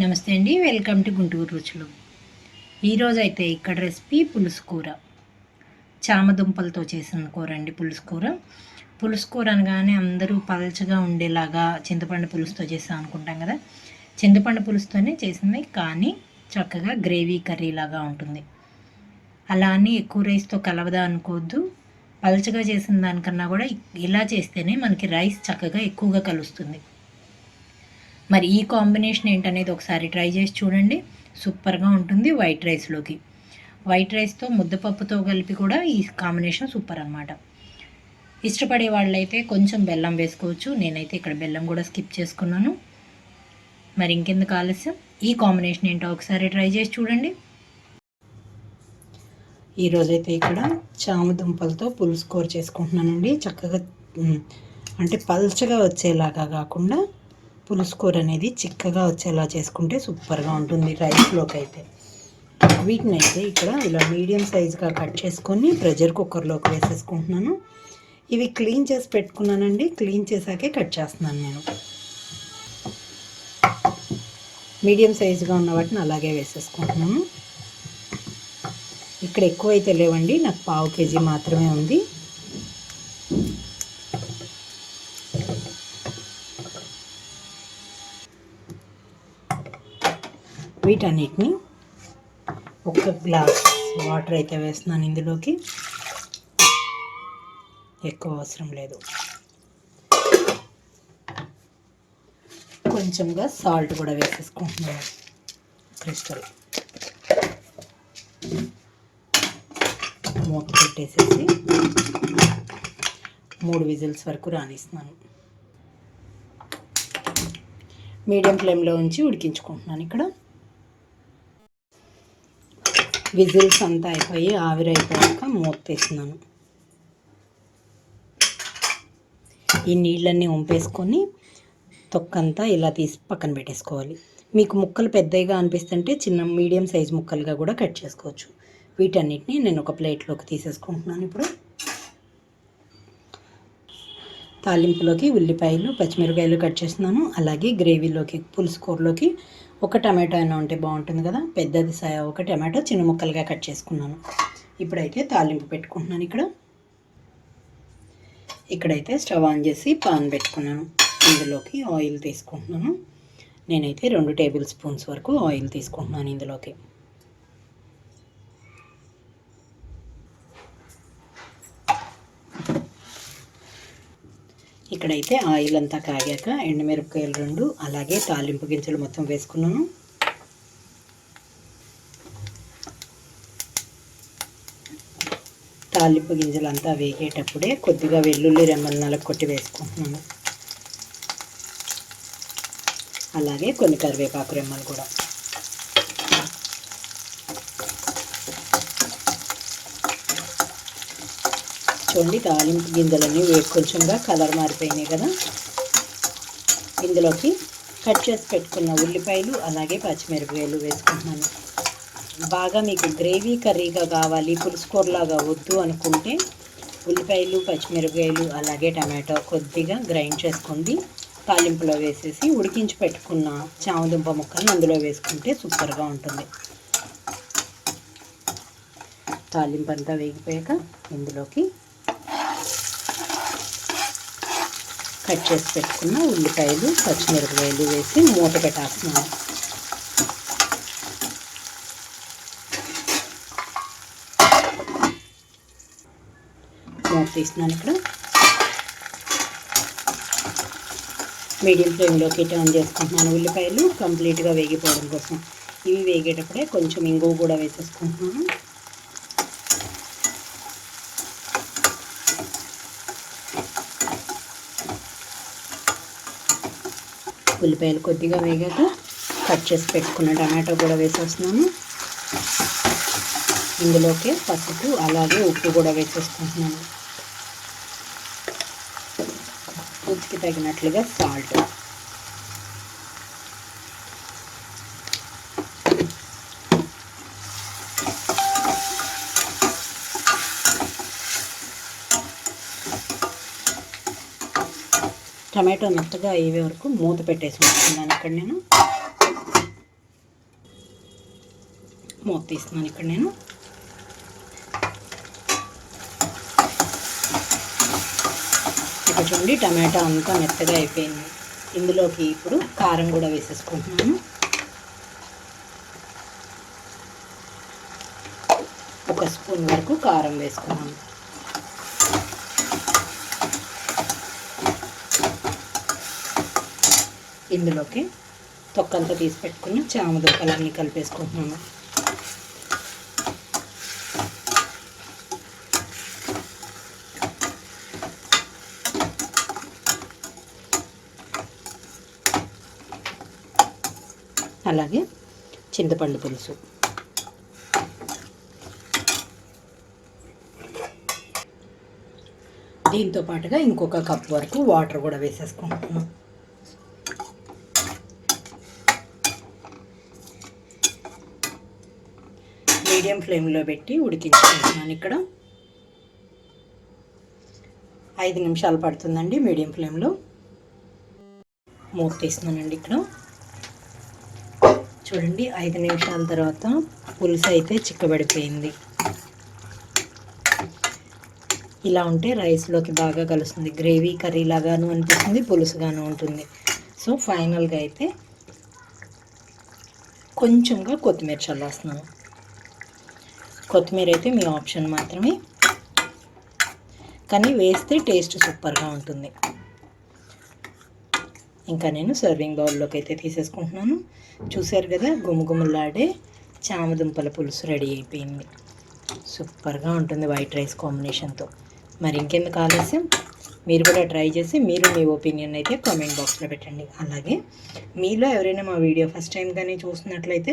నమస్తే అండి welcome to Guntur రుచులు. ఈరోజు అయితే ఇక్కడ రెసిపీ పులుసు కూర చామదుంపలతో చేసిన కూర అండి పులుసు కూర పులుసు కూర అనగానే అందరూ పలచగా ఉండేలాగా చింతపండు పులుసుతో చేసాం అనుకుంటాం కదా. చింతపండు పులుసుతోనే చేసింది కానీ చక్కగా గ్రేవీ కర్రీ లాగా ఉంటుంది. అలా అని ఎక్కువ రైస్తో కలవదా అనుకోవద్దు. పలచగా చేసిన దానికన్నా కూడా ఇలా చేస్తేనే మనకి రైస్ చక్కగా ఎక్కువగా కలుస్తుంది. మరి ఈ కాంబినేషన్ ఏంటనేది ఒకసారి ట్రై చేసి చూడండి. సూపర్గా ఉంటుంది వైట్ రైస్లోకి. వైట్ రైస్తో ముద్దపప్పుతో కలిపి కూడా ఈ కాంబినేషన్ సూపర్ అనమాట ఇష్టపడే వాళ్ళైతే కొంచెం బెల్లం వేసుకోవచ్చు. నేనైతే ఇక్కడ బెల్లం కూడా స్కిప్ చేసుకున్నాను. మరి ఇంకెందుకు ఆలస్యం? ఈ కాంబినేషన్ ఏంటో ఒకసారి ట్రై చేసి చూడండి. ఈరోజైతే ఇక్కడ చామదుంపలతో పులుసు కూర చేసుకుంటున్నానండి. చక్కగా అంటే పల్చగా వచ్చేలాగా కాకుండా పులుసుకూర అనేది చిక్కగా వచ్చేలా చేసుకుంటే సూపర్గా ఉంటుంది రైస్లోకి అయితే. వీటిని అయితే ఇక్కడ ఇలా మీడియం సైజుగా కట్ చేసుకొని ప్రెషర్ కుక్కర్లోకి వేసేసుకుంటున్నాను. ఇవి క్లీన్ చేసి పెట్టుకున్నానండి. క్లీన్ చేశాకే కట్ చేస్తున్నాను నేను. మీడియం సైజుగా ఉన్న వాటిని అలాగే వేసేసుకుంటున్నాను. ఇక్కడ ఎక్కువ అయితే లేవండి. నాకు పావు కేజీ మాత్రమే ఉంది. వీటన్నిటిని ఒక గ్లాస్ వాటర్ అయితే వేస్తున్నాను ఇందులోకి. ఎక్కువ అవసరం లేదు. కొంచెంగా సాల్ట్ కూడా వేసేసుకుంటున్నాను. క్రిస్టల్. మూత పెట్టేసేసి మూడు విజిల్స్ వరకు రాణిస్తున్నాను మీడియం ఫ్లేమ్లో ఉంచి ఉడికించుకుంటున్నాను ఇక్కడ. విజిల్స్ అంతా అయిపోయి ఆవిరి అయిపోయాక మూత ఈ నీళ్ళన్నీ వంపేసుకొని తొక్కంతా ఇలా తీసి పక్కన పెట్టేసుకోవాలి. మీకు ముక్కలు పెద్దగా అనిపిస్తుంటే చిన్న మీడియం సైజ్ ముక్కలుగా కూడా కట్ చేసుకోవచ్చు. వీటన్నిటిని నేను ఒక ప్లేట్లోకి తీసేసుకుంటున్నాను ఇప్పుడు. తాలింపులోకి ఉల్లిపాయలు పచ్చిమిరపకాయలు కట్ చేస్తున్నాను. అలాగే గ్రేవీలోకి పులుసు కూరలోకి ఒక టమాటో అయినా ఉంటే బాగుంటుంది కదా. పెద్దది ఒక టమాటో చిన్న ముక్కలుగా కట్ చేసుకున్నాను. ఇప్పుడైతే తాలింపు పెట్టుకుంటున్నాను ఇక్కడ. ఇక్కడైతే స్టవ్ ఆన్ చేసి పాన్ పెట్టుకున్నాను. ఇందులోకి ఆయిల్ తీసుకుంటున్నాను. నేనైతే రెండు టేబుల్ స్పూన్స్ వరకు ఆయిల్ తీసుకుంటున్నాను ఇందులోకి. ఇక్కడైతే ఆయిల్ అంతా కాగాక ఎండుమిరపకాయలు రెండు అలాగే తాలింపు గింజలు మొత్తం వేసుకున్నాను. తాలింపు గింజలు అంతా వేగేటప్పుడే కొద్దిగా వెల్లుల్లి రెమ్మలు కొట్టి వేసుకుంటున్నాను. అలాగే కొన్ని కరివేపాకు రెమ్మలు కూడా. చూడండి తాలింపు గింజలన్నీ కొంచెంగా కలర్ మారిపోయినాయి కదా. ఇందులోకి కట్ చేసి పెట్టుకున్న ఉల్లిపాయలు అలాగే పచ్చిమిరపకాయలు వేసుకుంటున్నాను. బాగా మీకు గ్రేవీ కర్రీగా కావాలి పులుసుకూరలాగా వద్దు అనుకుంటే ఉల్లిపాయలు పచ్చిమిరపకాయలు అలాగే టమాటో కొద్దిగా గ్రైండ్ చేసుకుంది తాలింపులో వేసేసి ఉడికించి పెట్టుకున్న చామదుంప ముక్కలను అందులో వేసుకుంటే సూపర్గా ఉంటుంది. తాలింపు అంతా వేగిపోయాక ఇందులోకి కట్ చేసి పెట్టుకున్న ఉల్లిపాయలు పచ్చిమిరపకాయలు వేసి మూత పెట్టేస్తున్నాను. మూత తీస్తున్నాను ఇక్కడ మీడియం ఫ్లేమ్లోకి టర్న్ చేసుకుంటున్నాను ఉల్లిపాయలు కంప్లీట్గా వేగిపోవడం కోసం. ఇవి వేగేటప్పుడే కొంచెం ఇంగువ కూడా వేసేసుకుంటున్నాను. ఉల్లిపాయలు కొద్దిగా వేగాక కట్ చేసి పెట్టుకున్న టమాటో కూడా వేసేస్తున్నాము ఇందులోకి పసుపు అలాగే ఉప్పు కూడా వేసేసుకుంటున్నాను. రుచికి తగినట్లుగా సాల్ట్. టమాటో మెత్తగా అయ్యే వరకు మూత పెట్టేసి ఉంచుకున్నాను ఇక్కడ నేను. మూత తీస్తున్నాను ఇక్కడ నేను. ఇక్కడ చూడండి టమాటా అంతా మెత్తగా అయిపోయింది. ఇందులోకి ఇప్పుడు కారం కూడా వేసేసుకుంటున్నాను. ఒక స్పూన్ వరకు కారం వేసుకున్నాను. ఇందులోకి తొక్కంతా తీసి పెట్టుకున్న చామ దుక్కలన్నీ కలిపేసుకుంటున్నాను. అలాగే చింతపండు పులుసు. దీంతో పాటుగా ఇంకొక కప్ వరకు వాటర్ కూడా వేసేసుకుంటున్నాను. మీడియం ఫ్లేమ్లో పెట్టి ఉడికించుకుంటున్నాను ఇక్కడ. ఐదు నిమిషాలు పడుతుందండి మీడియం ఫ్లేమ్లో. మూత తీస్తున్నానండి ఇక్కడ. చూడండి ఐదు నిమిషాల తర్వాత పులుసు అయితే చిక్కబడిపోయింది. ఇలా ఉంటే రైస్లోకి బాగా కలుస్తుంది. గ్రేవీ కర్రీ లాగాను అనిపిస్తుంది పులుసుగాను ఉంటుంది. సో ఫైనల్గా అయితే కొంచెంగా కొత్తిమీర చల్లేస్తున్నాను. కొత్తిమీర అయితే మీ ఆప్షన్ మాత్రమే. కానీ వేస్తే టేస్ట్ సూపర్గా ఉంటుంది. ఇంకా నేను సర్వింగ్ బౌల్లోకి అయితే తీసేసుకుంటున్నాను. చూశారు కదా గుమగుమలాడే చామదుంపల పులుసు రెడీ అయిపోయింది. సూపర్గా ఉంటుంది వైట్ రైస్ కాంబినేషన్తో. మరి ఇంకెందుకు ఆలస్యం? మీరు కూడా ట్రై చేసి మీరు మీ ఒపీనియన్ అయితే కామెంట్ బాక్స్లో పెట్టండి. అలాగే మీలో ఎవరైనా మా వీడియో ఫస్ట్ టైం కానీ చూస్తున్నట్లయితే